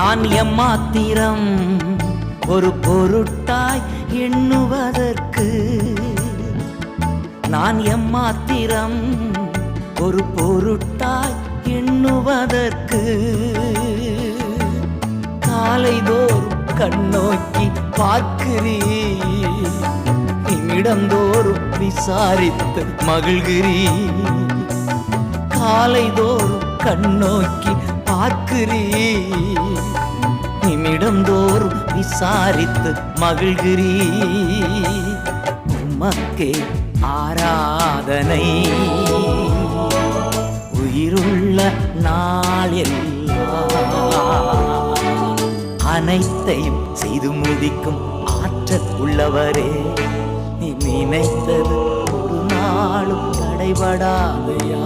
நான் எம்மாத்திரம் ஒரு பொருட்டாய் எண்ணுவதற்கு. நான் எம்மாத்திரம் ஒரு பொருட்டாய் எண்ணுவதற்கு. காலைதோறும் கண்ணோக்கி பார்க்கிறீ நிமிடந்தோறும் விசாரித்து மகிழ்கிறீ காலைதோறும் கண்ணோக்கி பார்க்கிறீ நிமிடந்தோறும் விசாரித்து மகிழ்கிறீ உமக்கே ஆராதனை. உயிருள்ள நாளெல்லாம் அனைத்தையும் செய்து முடிக்கும் ஆற்றல் உள்ளவரே நீ நினைத்தது ஒரு நாளும் தடைபடாதையா?